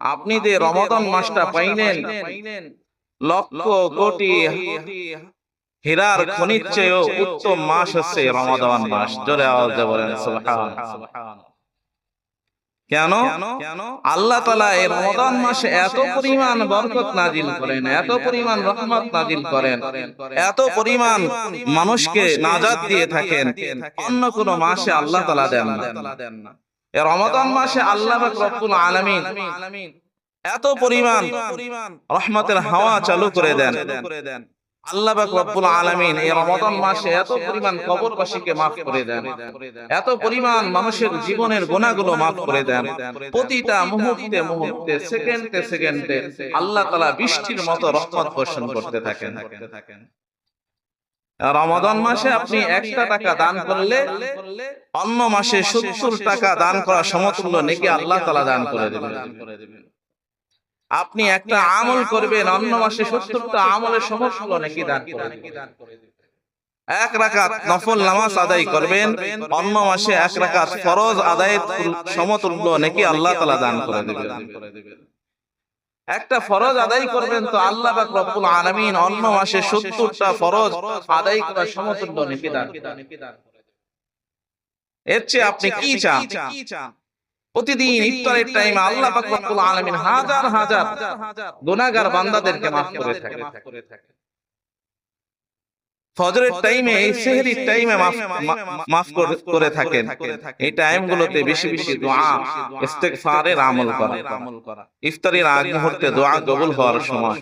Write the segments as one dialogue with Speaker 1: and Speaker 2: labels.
Speaker 1: আপনি যে রমাদান মাসটা পাইলেন লক্ষ কোটি হীরার খনির চেয়েও উত্তম মাস হচ্ছে রমাদান মাস। জোরে আওয়াজে বলেন সুবহান। কেন? আল্লাহ তালা এই রমাদান মাসে এত পরিমাণ বরকত নাজিল করেন এত পরিমাণ রহমত নাজিল করেন এত পরিমাণ মানুষকে নাজাত দিয়ে থাকেন অন্য কোন মাসে আল্লাহ তালা দেন না। রমাদান মাসে আল্লাহ রব্বুল আলামিন এত পরিমাণ রহমতের হাওয়া চালু করে দেন। আল্লাহ রব্বুল আলামিন এই রমাদান মাসে এত পরিমাণ কবরবাসীকে maaf করে দেন। এত পরিমাণ মানুষের জীবনের গুনাহগুলো maaf করে দেন। প্রতিটা মুহূর্তে মুহূর্তে সেকেন্ডে সেকেন্ডে আল্লাহ তাআলা বৃষ্টির মতো রহমত বর্ষণ করতে থাকেন। রমাদান মাসে আপনি একটা টাকা দান করলে অন্য মাসে সত্তর টাকা দান করা সমতুল্য নাকি আল্লাহ তাআলা দান করে দেবেন। আপনি একটা আমল করবেন অন্য মাসে সত্তরটা আমলের সমতুল্য নাকি দান করে দেবেন। এক রাকাত নফল নামাজ আদায় করবেন অন্য মাসে এক রাকাত ফরজ আদায়ের সমতুল্য নাকি আল্লাহ তাআলা দান করে দেবেন। একটা ফরজ আদায় করবেন তো আল্লাহ পাক রব্বুল আলামিন অন্য মাসে 70টা ফরজ আদায় করার সমতুল্য নাকি এর চেয়ে আপনি কি চান? প্রতিদিন ইফতারের টাইমে আল্লাহ পাক রব্বুল আলামিন হাজার হাজার গুনাহগার বান্দাদেরকে মাফ করে থাকে ফজরের টাইমে এই সেহরির টাইমে মাফ করে থাকেন। এই টাইমগুলোতে বেশি বেশি দোয়া ইস্তেগফারের আমল করা। ইফতারের আগ মুহূর্তে দোয়া কবুল হওয়ার সময়।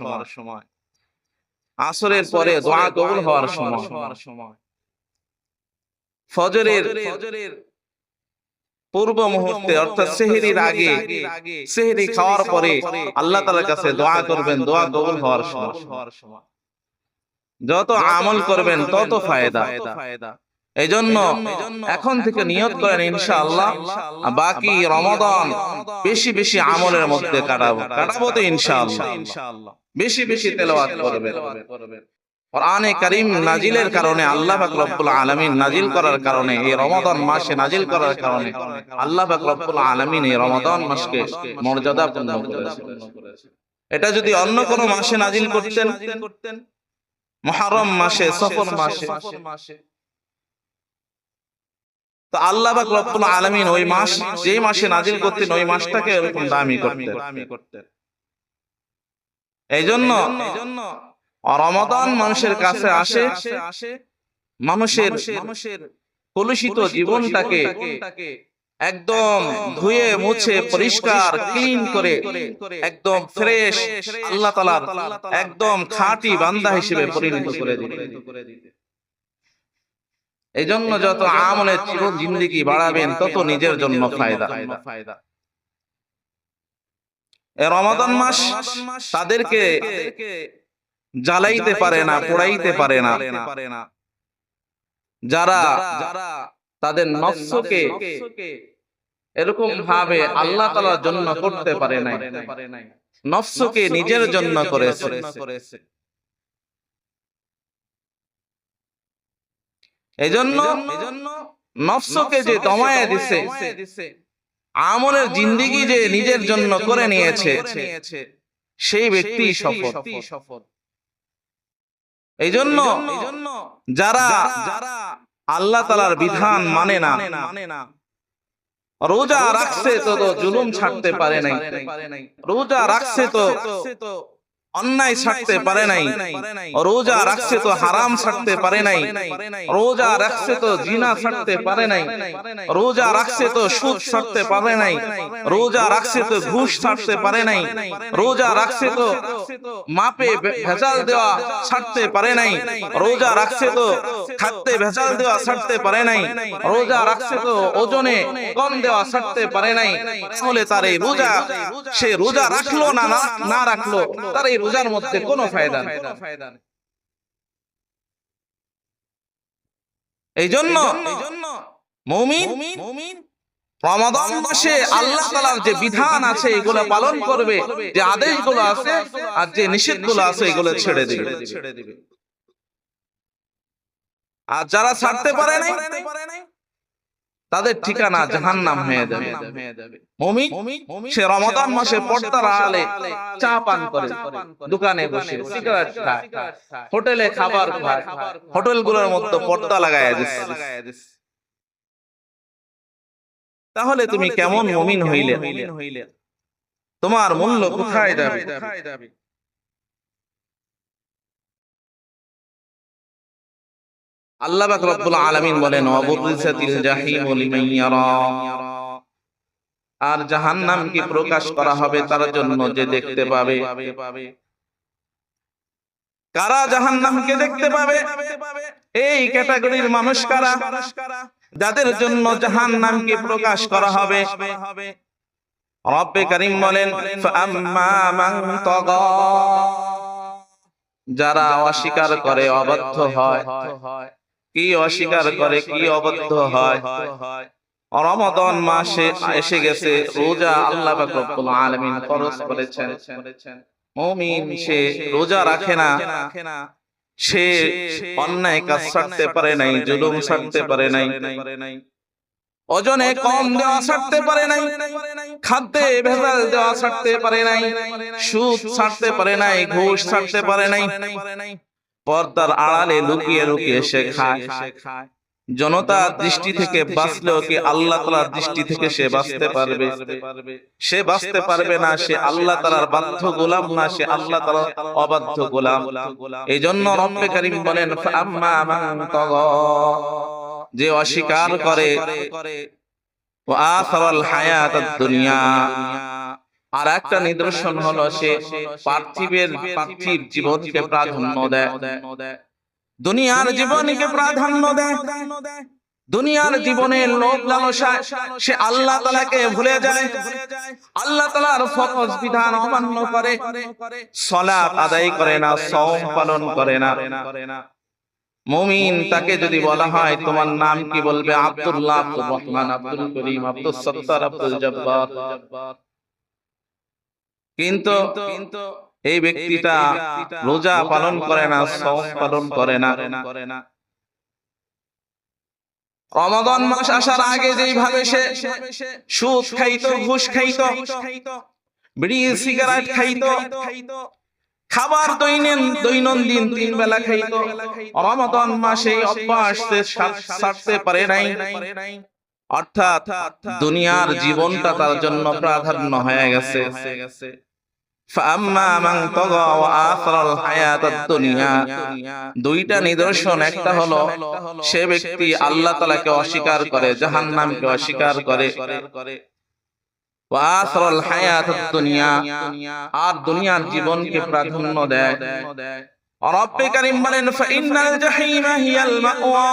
Speaker 1: আসরের পরে দোয়া কবুল হওয়ার সময়। ফজরের পূর্ব মুহূর্তে অর্থাৎ সেহরির আগে সেহরি খাওয়ার পরে আল্লাহ তাআলার কাছে দোয়া করবেন দোয়া কবুল হওয়ার সময়। যত আমল করবেন তত ফায়দা। এই জন্য এখন থেকে নিয়ত করেন ইনশাআল্লাহ। বাকি রমাদান বেশি বেশি আমলের মধ্যে কাটাবো। কাটাবো তো ইনশাআল্লাহ। বেশি বেশি তেলাওয়াত করবেন। কোরআনে কারীম নাজিলের কারণে আল্লাহ পাক রব্বুল আলামিন নাজিল করার কারণে এই রমাদান মাসে নাজিল করার কারণে আল্লাহ পাক রব্বুল আলামিন এই রমাদান মাসকে মর্যাদাপূর্ণ এটা যদি অন্য কোনো মাসে নাজিল করতেন করতেন মহারম মাসে সফর মাসে। তো আল্লাহ রব্বুল আলামিন ওই মাস যে মাসে নাজিল করতেন ওই মাসটাকে এরকম দামি করতেন। এই জন্য রমাদান মানুষের কাছে আসে মানুষের মানুষের কলুষিত জীবনটাকে একদম ধুয়ে মুছে পরিষ্কার ক্লিন করে একদম ফ্রেশ আল্লাহ তালার একদম খাঁটি বান্দা হিসেবে পরিণত করে দিবে। এই জন্য যত আমলের জীবন জিন্দিগি বাড়াবেন তত নিজের জন্য ফায়দা। রমাদান মাস তাদেরকে জ্বালাইতে পারে না। পোড়াইতে পারে না। যারা যারা তাদের নফসকে এরকম ভাবে আল্লাহ তালার জন্য করতে পারে নাই। নফসকে নিজের জন্য করেছে। এজন্য নফসকে যে দমায় দিছে আমলের জিন্দিগি যে নিজের জন্য করে নিয়েছে সেই ব্যক্তি সফল। এই জন্য যারা যারা আল্লাহ তালার বিধান মানে না। রোজা রাখছে তো জুলুম ছাড়তে পারে নাই। রোজা রাখছে তো অন্যায় ছাড়তে পারে নাই রোজা রাখছে তো হারাম ছাড়তে পারে নাই রোজা রাখছে তো জিনা ছাড়তে পারে নাই রোজা রাখছে তো সুদ ছাড়তে পারে নাই রোজা রাখছে তো ঘুষ ছাড়তে পারে নাই রোজা রাখছে তো মাপে ভেজাল দেওয়া ছাড়তে পারে নাই রোজা রাখছে তো খাদ্যে ভেজাল দেওয়া ছাড়তে পারে নাই রোজা রাখছে তো ওজনে কম দেওয়া ছাড়তে পারে নাই তাহলে তার এই রোজা সে রোজা রাখল না না রাখল তার এই রোজার মধ্যে কোনো ফায়দা নেই। এই জন্য মৌমিন রমাদান মাসে আল্লাহ তাআলার যে বিধান আছে এগুলো পালন করবে যে আদেশগুলো আছে আর যে নিষেধগুলো আছে এগুলো ছেড়ে দিবে। আর যারা ছাড়তে পারে নাই তাদের ঠিকানা জাহান্নাম হয়ে যাবে। সে রমাদান মাসে পর্দার আড়ালে চা পান করে দোকানে বসে সিগারেট খায়। হোটেলে খাবার খায়। হোটেলগুলোর মধ্যে পর্দা লাগায় দিচ্ছে তাহলে তুমি কেমন মমিন হইলে? তোমার মূল্য কোথায় যাবে আল্লাহ পাক রব্বুল আলামিন বলেন ওয়াবুরিসাতিল জাহিমু লিমান ইয়ারা। প্রকাশ করা হবে তার জন্য যে দেখতে পাবে। কারা জাহান্নামকে দেখতে পাবে? এই ক্যাটাগরির মানুষ কারা? যাদের জন্য জাহান্নামকে প্রকাশ করা হবে। রব্বে করিম বলেন যারা অস্বীকার করে, অবাধ্য হয়। কি অস্বীকার করে কি অবদ্ধ হয়? রমাদান মাসে এসে গেছে রোজা আল্লাহ পাক রব্বুল আলামিন ফরজ করেছেন। মুমিন সে রোজা রাখে না। সে অন্যায় কাজ ছাড়তে পারে নাই জুলুম ছাড়তে পারে নাই। ওজনে কম দেওয়া ছাড়তে পারে নাই। খাদ্যে ভেজাল দেওয়া ছাড়তে পারে নাই। সুদ ছাড়তে পারে নাই। ঘুষ ছাড়তে পারে নাই। পর্দার আড়ালে লুকিয়ে লুকিয়ে সে খায়। জনতা দৃষ্টি থেকে বাঁচলেও কি আল্লাহ তালার দৃষ্টি থেকে সে বাঁচতে পারবে? সে বাঁচতে পারবে না সে আল্লাহ তালার বাধ্য গোলাম না সে আল্লাহ তালার অবাধ্য গোলাম। এই জন্য রব্বে করিম বলেন যে অস্বীকার করে। ও হায়াতাদ দুনিয়া। আর একটা নিদর্শন হলো সে পার্থিবের পার্থিব জীবনকে প্রাধান্য দেয়। দুনিয়ার জীবনকে প্রাধান্য দেয়। দুনিয়ার জীবনের লোভ লালসায় সে আল্লাহ তালাকে ভুলে যায়। আল্লাহ তালার ফরজ বিধান অমান্য করে। সলাপ আদায় করে না সম পালন করে না। মুমিন তাকে যদি বলা হয়, তোমার নাম কি? বলবে, আব্দুল্লাহ আব্দুর রহমান, আব্দুল করিম, আব্দুল সত্তার, আব্দুল জব্বার। কিন্তু এই ব্যক্তিটা রোজা পালন করে না সম পালন করে না। রমাদান মাস আসার আগে যেইভাবে সে সুদ খাইতো ঘুষ খাইতো বিড়ি সিগারেট খাইতো খাবার দৈনিন দৈনন্দিন তিন বেলা খাইতো। রমাদান মাসে অভ্যাস ছাড়তে পারে নাই। অর্থাৎ দুনিয়ার জীবনটা তার জন্য প্রাধান্য হয়ে গেছে। দুইটা নিদর্শন, একটা হলো সে ব্যক্তি আল্লাহ তালাকে অস্বীকার করে জাহান নামকে অস্বীকার করে। আর দুনিয়ার জীবনকে প্রাধান্য দেয়। রব্বে বলেন ফাইনাল জাহিমা হিয়াল মাওয়া।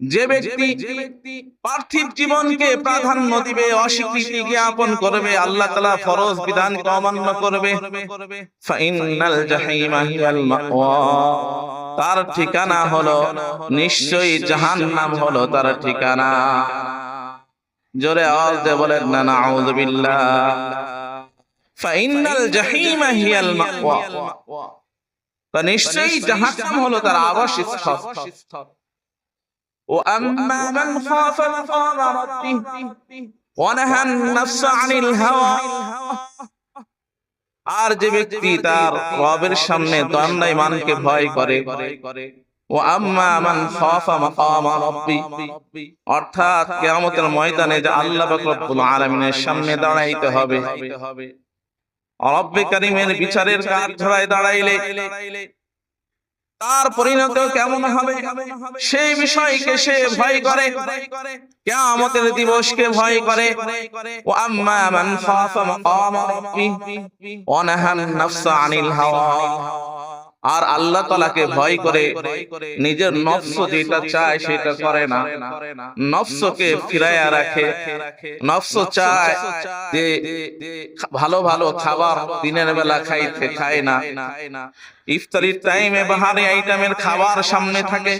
Speaker 1: যে ব্যক্তি পার্থিব জীবনকে প্রাধান্য দিবে, অস্বীকৃতি জ্ঞাপন করবে, আল্লাহ তালা ফরজ বিধানকে অমান্য করবে তার ঠিকানা হলো, নিশ্চয়ই জাহান নাম হলো তার ঠিকানা। জোরে আওয়াজ দিয়ে বলেন, না না আউযুবিল্লাহ ফাইনাল জাহিমা হিয়াল মাওয়া। নিশ্চয়ই জাহান্নাম হলো তার আবাসস্থল। وأما من خاف مقام ربه ونهى النفس عن الهوى আর যে ব্যক্তি তার রবের সামনে দণ্ডাই মানকে ভয় করে ও আম্মা মান খাফা মাকাম রাব্বি অর্থাৎ কিয়ামতের ময়দানে যে আল্লাহ পাক রব্বুল আলামিনের সামনে দাঁড়াইতে হবে রব্বে কারীমের বিচারের কাঠ ধরায় দাঁড়াইলে তার পরিণত কেমন হবে? সেই বিষয়কে সে ভয় করে। কিয়ামতের দিবসকে ভয় করে। ও আম্মা মান খাফা মাকাম। রাব্বি ওয়া নাহান নাফসা আনিল হাওয়া। আর আল্লাহ তালাকে ভয় করে নিজের নফস যেটা চায় সেটা করে না। নফসকে ফিরাইয়া রাখে। নফস চায় যে ভালো ভালো খাবার দিনের বেলা খাইতে খায় না। ইফতারির টাইমে বাহারি আইটেমের খাবার সামনে থাকে।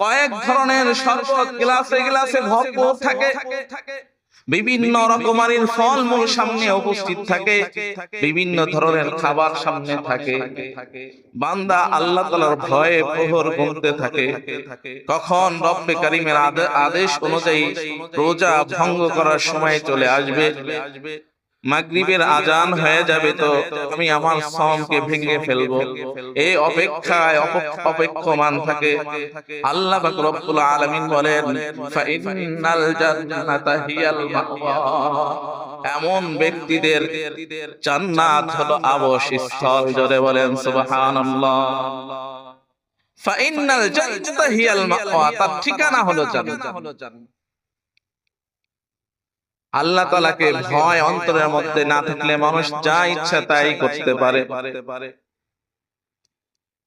Speaker 1: কয়েক ধরনের শরবত গ্লাসে গ্লাসে ভরপুর থাকে। বিভিন্ন রকমারির ফলমূল সামনে উপস্থিত থাকে বিভিন্ন ধরনের খাবার সামনে থাকে। বান্দা আল্লাহ তালার ভয়ে প্রহর গুনতে থাকে। কখন রব্বে কারিমের আদেশ অনুযায়ী রোজা ভঙ্গ করার সময় চলে আসবে। মাগরিবের আজান হয়ে যাবে তো আমি আমার সমকে ভেঙে ফেলব। এই অপেক্ষায় অপেক্ষমান থাকে। আল্লাহ পাক রব্বুল আলামিন বলেন ফাইনাল জান্নাতা হিয়াল মাওয়া। এমন ব্যক্তিদের জান্নাত হলো আবাসস্থল জোরে বলেন সুবহানাল্লাহ। ফাইনাল জান্নাতা হিয়াল মাওয়া। তার ঠিকানা হলো জান্নাত। আল্লাহ তালাকে ভয় অন্তরের মধ্যে না থাকলে মানুষ যা ইচ্ছা তাই করতে পারে।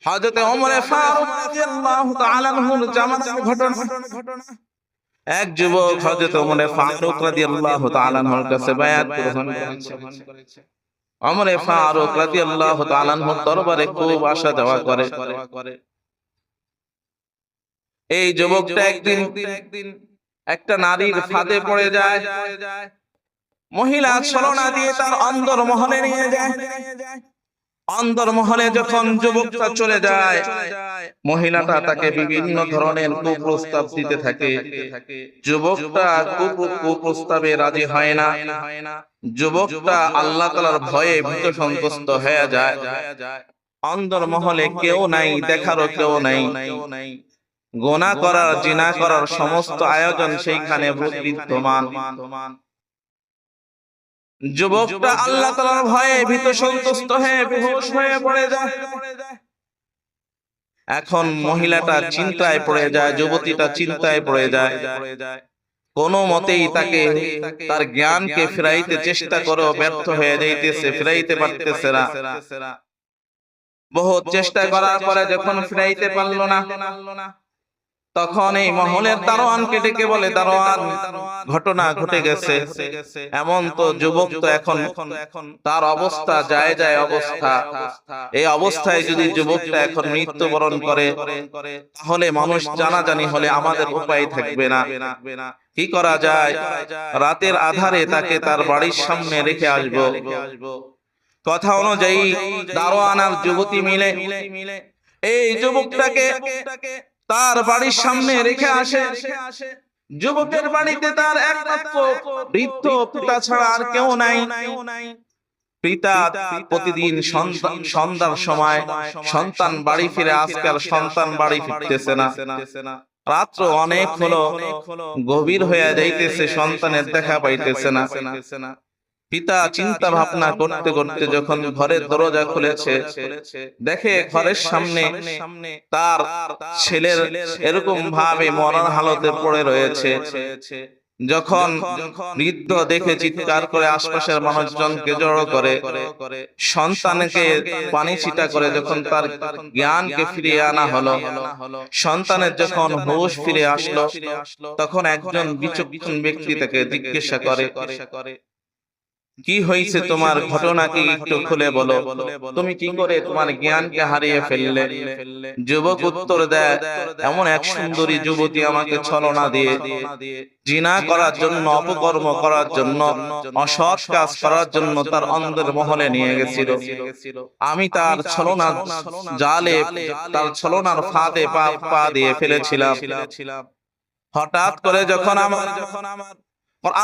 Speaker 1: হযরতে ওমর ফারুক রাদিয়াল্লাহু তাআলা আনহুর জামাতের ঘটনা। এক যুবক হযরত ওমর ফারুক রাদিয়াল্লাহু তাআলা আনহুর কাছে বায়াত গ্রহণ করেছে। ওমর ফারুক রাদিয়াল্লাহু তাআলা আনহুর দরবারে খুব আসা যাওয়া করে। এই যুবকটা একদিন একটা নারীর ফাঁদে পড়ে যায়। মহিলা ছলনা দিয়ে তার অন্দর মহলে নিয়ে যায়। অন্দর মহলে যখন যুবকটা চলে যায় মহিলাটা তাকে বিভিন্ন ধরনের কুপ্রস্তাব দিতে থাকে। যুবকটা কুপ্রস্তাবে রাজি হয় না। যুবকটা আল্লাহ তালার ভয়ে ভীত সন্তুষ্ট হয়ে যায়। অন্দর মহলে কেউ নাই দেখারও কেউ নাই। গোনা করার জিনা করার সমস্ত আয়োজন সেইখানে বিদ্যমান যুবকটা আল্লাহ তালার ভয়ে ভীত সন্তুষ্ট হয়ে বেহুশ হয়ে পড়ে যায়। এখন মহিলাটা চিন্তায় পড়ে যায় যুবতীটা চিন্তায় পড়ে যায়। কোন মতেই তাকে তার জ্ঞানকে ফিরাইতে চেষ্টা করো ব্যর্থ হয়ে যাইতেছে ফিরাইতে পারতেছে না। বহু চেষ্টা করার পরে যখন ফিরাইতে পারল না তখন এই মহলের দারোয়ানকে ডেকে বলে, দারোয়ান, ঘটনা ঘটে গেছে। এমন তো যুবক তো এখন তার অবস্থা যায় যায় অবস্থা। এই অবস্থায় যদি যুবকটা এখন মৃত্যুবরণ করে, তাহলে মানুষ জানাজানি হলে আমাদের উপায় থাকবে না। কি করা যায়? রাতের আধারে তাকে তার বাড়ির সামনে রেখে আসব। কথা অনুযায়ী, দারোয়ান আর যুবতী মিলে এই যুবকটাকে তার বাড়ির সামনে রেখে আসে। যুবকের বাড়িতে তার একমাত্র বৃদ্ধ পিতা ছাড়া আর কেউ নাই। পিতা প্রতিদিন সন্তান সন্ধ্যার সময় সন্তান বাড়ি ফিরে আজকাল সন্তান বাড়ি ফিরতেছে না। রাত্র অনেক হলো গভীর হয়ে যাইতেছে সন্তানের দেখা পাইতেছে না। পিতা চিন্তা ভাবনা করতে করতে যখন ঘরের দরজা খুলেছে, দেখে ঘরের সামনে তার ছেলের এরকম ভাবে মরার হালতে পড়ে রয়েছে। যখন বৃদ্ধ দেখে চিৎকার করে আশপাশের মানুষজনকে জড়ো করে, সন্তানকে পানি ছিটা করে যখন তার জ্ঞানকে ফিরিয়ে আনা হলো, সন্তানের যখন হুঁশ ফিরে আসলো, তখন একজন বিচক্ষণ ব্যক্তি তাকে জিজ্ঞাসা করে কি হয়েছে তোমার ঘটনা কি? একটু খুলে বলো। তুমি কি করে তোমার জ্ঞানকে হারিয়ে ফেললে? যুবক উত্তর দেয়, এমন এক সুন্দরী যুবতী আমাকে ছলনা দিয়ে, জিনা করার জন্য, অপকর্ম করার জন্য, অসৎ কাজ করার জন্য তার অন্ধের মহলে নিয়ে গেছিল। আমি তার ছলনা জালে, তার ছলনার ফাঁদে পা দিয়ে ফেলেছিলাম। হঠাৎ করে যখন আমার যখন আমার স্মরণ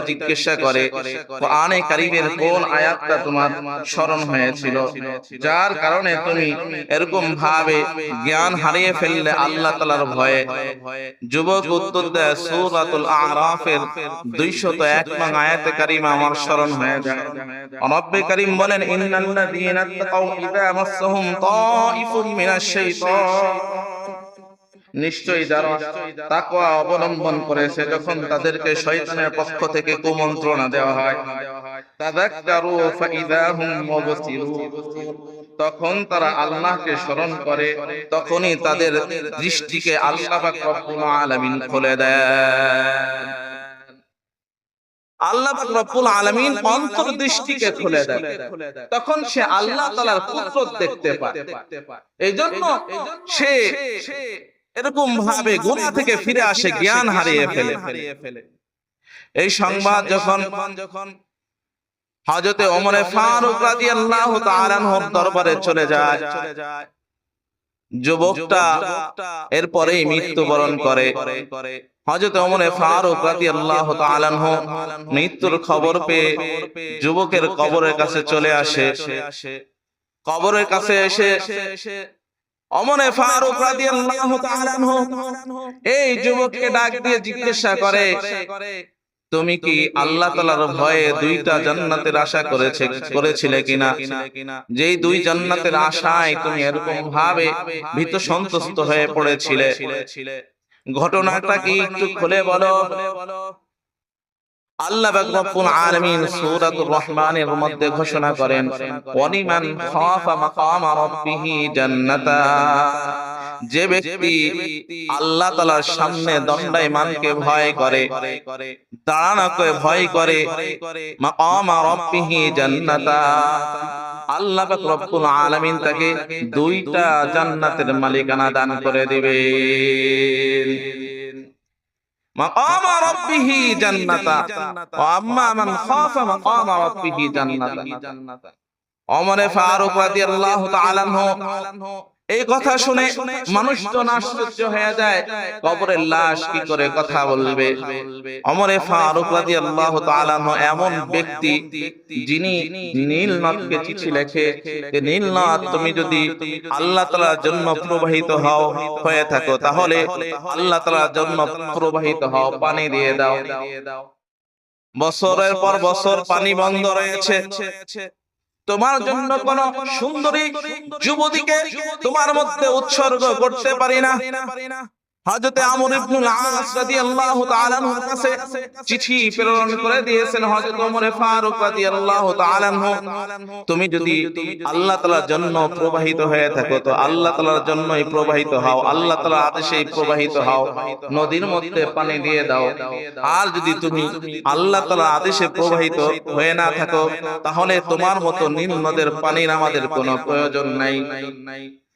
Speaker 1: জিজ্ঞাসা করে কারিমের কোন আয়াতটা তোমার স্মরণ হয়েছিল? যার কারণে তুমি এরকম ভাবে জ্ঞান হারিয়ে ফেললে আল্লাহ তাআলার ভয়ে? যুবক উত্তর দেয়, সূরাতুল আরাফের 201 নং আয়াতে কারিমা আমার স্মরণ হয়ে যায়। রব্বে কারিম বলেন নিশ্চয়ই যারা তাকওয়া অবলম্বন করেছে, যখন তাদেরকে শয়তানের পক্ষ থেকে কুমন্ত্রণা দেওয়া হয়, তাযাক্কারু ফাইযা হুম মুবসিরুন। তখন তারা আল্লাহকে স্মরণ করে, তখনই তাদের দৃষ্টিকে আল্লাহ পাক রব্বুল আলামিন খুলে দেয় আল্লাহ রব্বুল অন্তর্দৃষ্টিকে খুলে তখন সে আল্লাহ দেখতে পায়। সে এরকম ভাবে থেকে ফিরে আসে, জ্ঞান হারিয়ে ফেলে। এই সংবাদ যখন যখন ওমরে ফারুক রাদিয়াল্লাহু তাআলা দরবারে চলে যায়, যুবকটা এরপরেই মৃত্যুবরণ করে। মৃত্যুর খবর পেয়ে যুবকের কবরের কাছে চলে আসে। কবরের কাছে এসে অমরে ফারুক এই যুবককে ডাক দিয়ে জিজ্ঞাসা করে, তুমি কি আল্লাহ তালার ভয়ে দুইটা জান্নাতের আশা করেছে, করেছিলে কিনা? যেই দুই জান্নাতের আশায় তুমি এরকম ভাবে ভীত সন্তুষ্ট হয়ে পড়েছিলে। ঘটনাটা কি একটু খুলে বলো। আল্লাহ রব্বুল আলামিন সূরাতুর রহমানের মধ্যে ঘোষণা করেন ওয়ালিমান খাফা মাকামা রাব্বিহি জান্নাতা যে ব্যক্তি আল্লাহ তাআলার সামনে দণ্ডায়মানকে ভয় করে দাঁড়ানোকে ভয় করে জান্নাতা। আল্লাহ রব্বুল আলামিন তাকে দুইটা জান্নাতের মালিকানা দান করে জান্নাতা। ওমরে ফারুক তাআলা আনহু এই কথা শুনে মানুষ তো আশ্চর্য হয়ে যায়, কবরের লাশ কি করে কথা বলবে? অমরে ফারুক রাদিয়াল্লাহু তাআলা এমন ব্যক্তি যিনি নীল নদকে চিঠি লেখে, যে নীল নদ তুমি যদি আল্লাহ তাআলার জন্য প্রবাহিত হও, হয়ে থাকো, তাহলে আল্লাহ তাআলার জন্য প্রবাহিত হও, পানি দিয়ে দাও। বছরের পর বছর পানি বন্ধ রয়েছে। তোমার জন্য কোন সুন্দরী যুবতীকে তোমার মধ্যে উৎসর্গ করতে পারি না। হযরতে আমর ইবনুল আস রাদিয়াল্লাহু তাআলা কাছে চিঠি প্রেরণ করে দিয়েছেন হযরত ওমর ফারুক রাদিয়াল্লাহু তাআলা তুমি যদি আল্লাহ তাআলার জন্য প্রবাহিত হয়ে থাকো তো আল্লাহ তাআলার জন্যই প্রবাহিত হও আল্লাহ তাআলার আদেশেই প্রবাহিত হও নদীর মধ্যে পানি দিয়ে দাও আর যদি তুমি আল্লাহ তাআলার আদেশে প্রবাহিত হয়ে না থাকো তাহলে তোমার মতো নীল নদের পানির আমাদের কোনো প্রয়োজন নাই।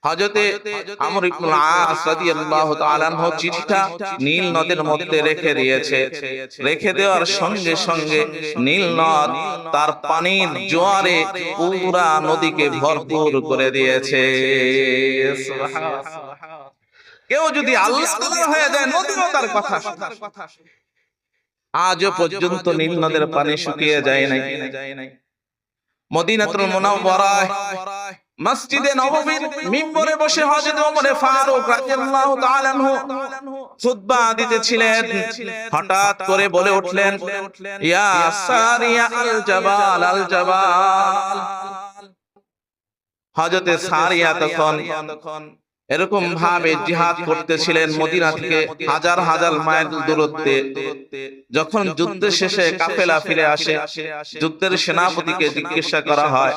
Speaker 1: হযরতে আমর ইবনুল আস রাদিয়াল্লাহু তাআলা আনহু চিঠিটা নীল নদের মধ্যে রেখে দিয়েছে। রেখে দেওয়ার সঙ্গে সঙ্গে নীল নদ তার পানির জোয়ারে পুরা নদীকে ভরপুর করে দিয়েছে। কেউ যদি আল্লাহ হয়ে যায় নদীও তার কথা আজও পর্যন্ত নীল নদের পানি শুকিয়ে যায় নাই। মদিনাতুল মুনাওয়ারায় মসজিদে নববীর মিম্বরে বসে হযরত ওমর ফারুক রাদিয়াল্লাহু তাআলা আনহু খুতবা দিতেছিলেন। হঠাৎ করে বলে উঠলেন, ইয়া সারিয়া আল জাবাল আল জাবাল হযরতে সারিয়া তখন এরকম ভাবে জিহাদ করতেছিলেন মদিনা থেকে হাজার হাজার মাইল দূরত্বে। যখন যুদ্ধের শেষে কাফেলা ফিরে আসে, যুদ্ধের সেনাপতিকে জিজ্ঞাসা করা হয়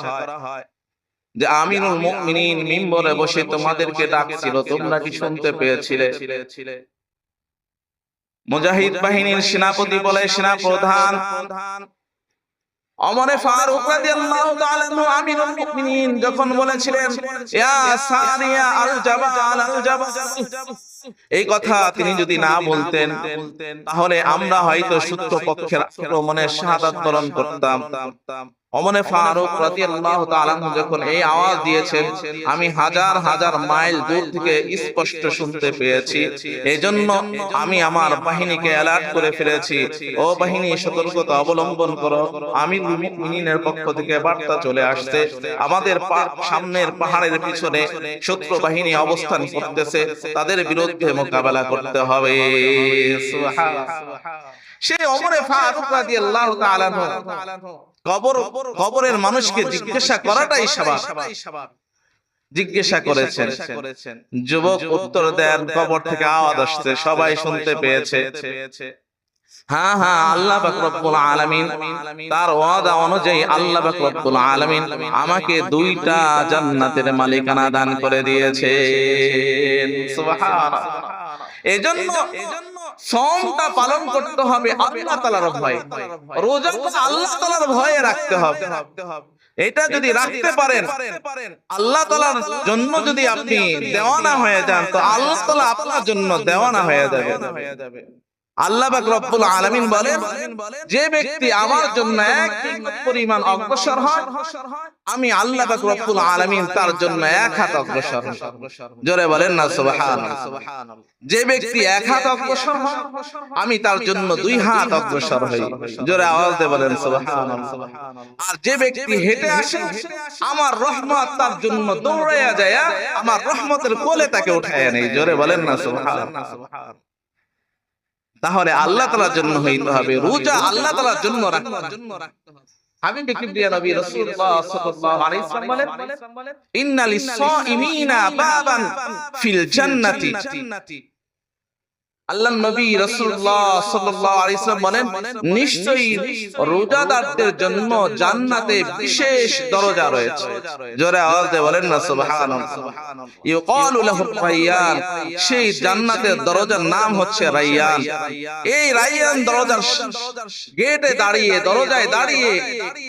Speaker 1: যে আমিনুল মুমিনিন মিম্বরে বসে তোমাদেরকে ডাকছিল তোমরা কি শুনতে পেয়েছিলে? মুজাহিদ বাহিনীর সেনাপতি বলে সেনা প্রধান অমরে ফারুক রাদিয়াল্লাহু তাআলা আনহু আমিরুল মুমিনিন যখন বলেছিলেন ইয়া সারিয়া আল জাবাল আল জাবাল। এই কথা তিনি যদি না বলতেন তাহলে আমরা হয়তো সূত্র পক্ষের আক্রমণে শাহাদাত বরণ করতাম। অমনে ফারুক রাদিয়াল্লাহু তাআলা যখন এই আওয়াজ দিয়েছেন আমি হাজার হাজার মাইল দূর থেকে স্পষ্ট শুনতে পেয়েছি। এজন্য আমি আমার বাহিনীকে অ্যালার্ট করে ফেলেছি। ও বাহিনী সতর্কতা অবলম্বন করো। আমি মুমিনের পক্ষ থেকে বার্তা চলে আসছে। আমাদের সামনের পাহাড়ের পিছনে শত্রু বাহিনী অবস্থান করতেছে। তাদের বিরুদ্ধে মোকাবেলা করতে হবে। সে অমরে ফারুক রাদিয়াল্লাহু তাআলা কবর কবরের মানুষকে জিজ্ঞাসা করাটাই স্বাভাবিক জিজ্ঞাসা করেছেন। যুবক উত্তর দেন কবর থেকে আওয়াজ আসছে সবাই শুনতে পেয়েছে। হ্যাঁ হ্যাঁ আল্লাহ রব্বুল আলামিন তার ওয়াদা অনুযায়ী আল্লাহ রব্বুল আলামিন আমাকে দুইটা জান্নাতের মালিকানা দান করে দিয়েছে সুবহানাল্লাহ এজন্য সোমটা পালন করতে হবে আল্লাহ তালার ভয়ে। রোজা আল্লাহ তালার ভয়ে রাখতে হবে। এটা যদি রাখতে পারেন আল্লাহ তালার জন্য যদি আপনি দেওয়ানা হয়ে যান তো আল্লাহ তালা আপনার জন্য দেওয়ানা হয়ে যাবে। আল্লাহ রব্বুল আলামিন বলেন, যে ব্যক্তি আমার জন্য এক পরিমাণ অগ্রসর আমি আল্লাহ রব্বুল তার জন্য এক হাত অগ্রসর জোরে বলেন না যে ব্যক্তি এক হাত অগ্রসর হয়, আমি তার জন্য দুই হাত অগ্রসর হই। জোরে আওয়াজ দিয়ে বলেন আর যে ব্যক্তি হেঁটে আসে, আমার রহমত তার জন্য দৌড়াইয়া যায় আমার রহমতের কোলে তাকে উঠায় নেই জোরে বলেন না, সুবহানাল্লাহ। তাহলে আল্লাহ তালার জন্য হইতে হবে রোজা আল্লাহ তালার জন্য রাখতে হবে। হাবিব কিবরিয়া নবী রাসূলুল্লাহ সাল্লাল্লাহু আলাইহি ওয়াসাল্লাম বলেন বাবান ফিল জান্নাতি। আল্লাহ নবী বলেন, নিশ্চয়ই রোজাদারদের জন্য জান্নাতে বিশেষ দরজা রয়েছে। জোরে বলেন না ইউকালু লাহু সেই জান্নাতের দরজার নাম হচ্ছে এই দরজার গেটে দাঁড়িয়ে, দরজায় দাঁড়িয়ে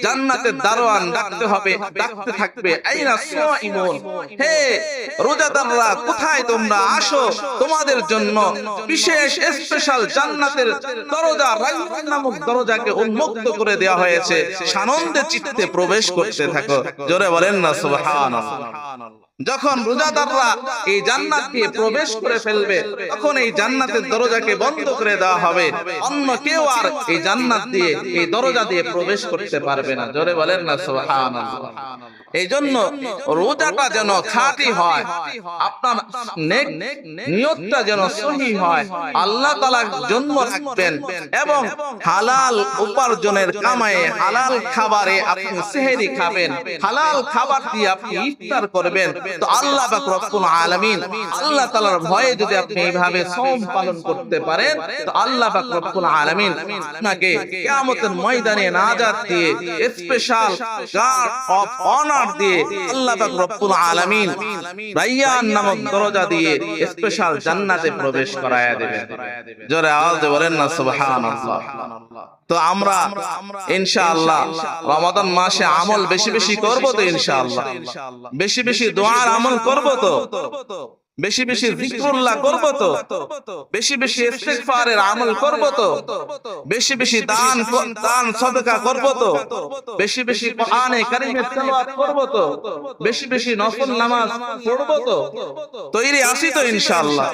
Speaker 1: জান্নাতের দারোয়ান ডাকতে হবে, ডাকতে থাকবে। আইনা হে রোজাদাররা, কোথায় তোমরা আসো? তোমাদের জন্য স্পেশাল জান্নাতের দরজা রাইয়ান নামক দরজাকে উন্মুক্ত করে দেওয়া হয়েছে। সানন্দে চিত্তে প্রবেশ করতে থাকো। জোরে বলেন না, সুবহানাল্লাহ। যখন রোজাদাররা এই জান্নাত দিয়ে প্রবেশ করে ফেলবে, তখন এই জান্নাতের দরজাকে বন্ধ করে দেওয়া হবে। অন্য কেউ আর এই জান্নাত দিয়ে, এই দরজা দিয়ে প্রবেশ করতে পারবে না। জোরে বলেন না, সুবহানাল্লাহ। এই জন্য রোজাটা যেন খাঁটি হয়, আপনার নিয়তটা যেন সহি হয়, আল্লাহ তাআলার জন্য রাখবেন এবং হালাল উপার্জনের কামায়ে হালাল খাবারে আপনি সেহরি খাবেন, হালাল খাবার দিয়ে আপনি ইফতার করবেন, তো আল্লাহ রব্বুল আলামিন আল্লাহ তাআলার ভয়ে যদি আপনি এইভাবে সওম পালন করতে পারেন, তো আল্লাহ রব্বুল আলামিন আপনাকে কিয়ামতের ময়দানে নাজাত দিয়ে স্পেশাল গার্ড অফ অনার তো আমরা ইনশাআল্লাহ রমাদান মাসে আমল বেশি বেশি করব তো ইনশাআল্লাহ। বেশি বেশি দোয়ার আমল করব তো। বেশি বেশি জিক্রুল্লাহ করব তো বেশি বেশি ইস্তিগফারের আমল করব তো বেশি বেশি দান দান সদকা করব তো বেশি বেশি কোরআনে কারীমের তেলাওয়াত করব তো বেশি বেশি নফল নামাজ পড়ব তো তৈরি আসি তো ইনশাআল্লাহ